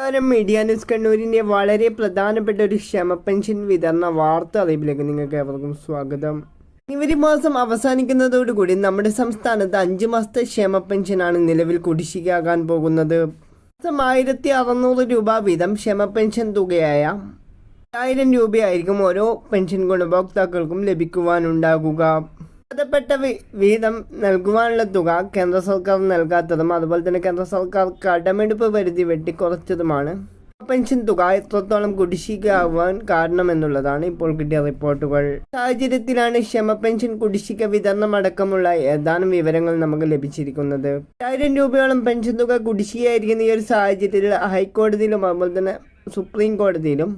നമസ്കാരം. Media news കണ്ണൂരിന്റെ വളരെ പ്രധാനപ്പെട്ട ഒരു ക്ഷമ പെൻഷൻ വിതരണ വാർത്ത അറിയിപ്പിലേക്ക് നിങ്ങൾക്ക് ഏവർക്കും സ്വാഗതം. ജനുവരി മാസം അവസാനിക്കുന്നതോടുകൂടി നമ്മുടെ സംസ്ഥാനത്ത് അഞ്ച് മാസത്തെ ക്ഷേമ പെൻഷനാണ് നിലവിൽ കുടിശ്ശികയാകാൻ പോകുന്നത്. മാസം ആയിരത്തി അറുന്നൂറ് രൂപ വീതം ക്ഷമ പെൻഷൻ തുകയായ ആയിരം രൂപയായിരിക്കും ഓരോ പെൻഷൻ ഗുണഭോക്താക്കൾക്കും ലഭിക്കുവാനുണ്ടാകുക. ബന്ധപ്പെട്ട വി- വീതം നൽകുവാനുള്ള തുക കേന്ദ്ര സർക്കാർ നൽകാത്തതും അതുപോലെ തന്നെ കേന്ദ്ര സർക്കാർ കടമെടുപ്പ് പരിധി വെട്ടിക്കുറച്ചതുമാണ് പെൻഷൻ തുക എത്രത്തോളം കുടിശ്ശികയാവാൻ കാരണമെന്നുള്ളതാണ് ഇപ്പോൾ കിട്ടിയ റിപ്പോർട്ടുകൾ. സാഹചര്യത്തിലാണ് ക്ഷമ പെൻഷൻ കുടിശ്ശിക വിതരണം അടക്കമുള്ള ഏതാനും വിവരങ്ങൾ നമുക്ക് ലഭിച്ചിരിക്കുന്നത്. ആയിരം രൂപയോളം പെൻഷൻ തുക കുടിശ്ശികയായിരിക്കുന്ന ഈ ഒരു സാഹചര്യത്തിൽ ഹൈക്കോടതിയിലും അതുപോലെ തന്നെ സുപ്രീം കോടതിയിലും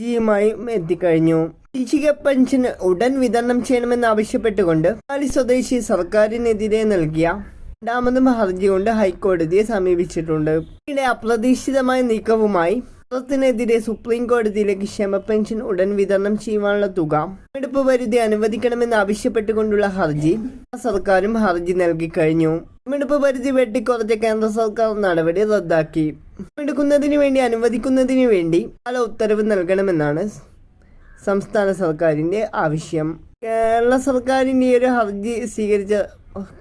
ഹർജിയുമായും എത്തിക്കഴിഞ്ഞു. കുടിശ്ശിക പെൻഷൻ ഉടൻ വിതരണം ചെയ്യണമെന്ന് ആവശ്യപ്പെട്ടുകൊണ്ട് പാലി സ്വദേശി സർക്കാരിനെതിരെ നൽകിയ രണ്ടാമതും ഹർജി കൊണ്ട് ഹൈക്കോടതിയെ സമീപിച്ചിട്ടുണ്ട്. ഇവിടെ അപ്രതീക്ഷിതമായ നീക്കവുമായി പത്രത്തിനെതിരെ സുപ്രീം കോടതിയിലേക്ക് ക്ഷമ പെൻഷൻ ഉടൻ വിതരണം ചെയ്യുവാനുള്ള തുക എടുപ്പ് പരിധി അനുവദിക്കണമെന്ന് ആവശ്യപ്പെട്ടുകൊണ്ടുള്ള ഹർജി സർക്കാരും ഹർജി നൽകി കഴിഞ്ഞു. എടുപ്പ് പരിധി വെട്ടിക്കുറച്ച കേന്ദ്ര സർക്കാർ നടപടി റദ്ദാക്കി. എടുക്കുന്നതിനു വേണ്ടി അനുവദിക്കുന്നതിന് വേണ്ടി പല ഉത്തരവ് നൽകണമെന്നാണ് സംസ്ഥാന സർക്കാരിന്റെ ആവശ്യം. കേരള സർക്കാരിന്റെ ഈ ഒരു ഹർജി സ്വീകരിച്ച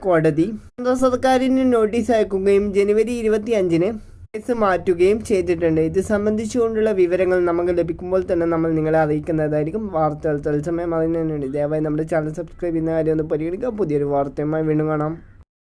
കോടതി കേന്ദ്ര സർക്കാരിന് നോട്ടീസ് അയക്കുകയും ജനുവരി ഇരുപത്തി അഞ്ചിന് കേസ് മാറ്റുകയും ചെയ്തിട്ടുണ്ട്. ഇത് സംബന്ധിച്ചുകൊണ്ടുള്ള വിവരങ്ങൾ നമുക്ക് ലഭിക്കുമ്പോൾ തന്നെ നമ്മൾ നിങ്ങളെ അറിയിക്കുന്നതായിരിക്കും. വാർത്തകൾ തത്സമയം അറിയുന്നതിന് വേണ്ടി ദയവായി നമ്മുടെ ചാനൽ സബ്സ്ക്രൈബ് ചെയ്യുന്ന കാര്യം ഒന്ന് പരിഗണിക്കുക. പുതിയൊരു വാർത്തയുമായി വീണ്ടും കാണാം.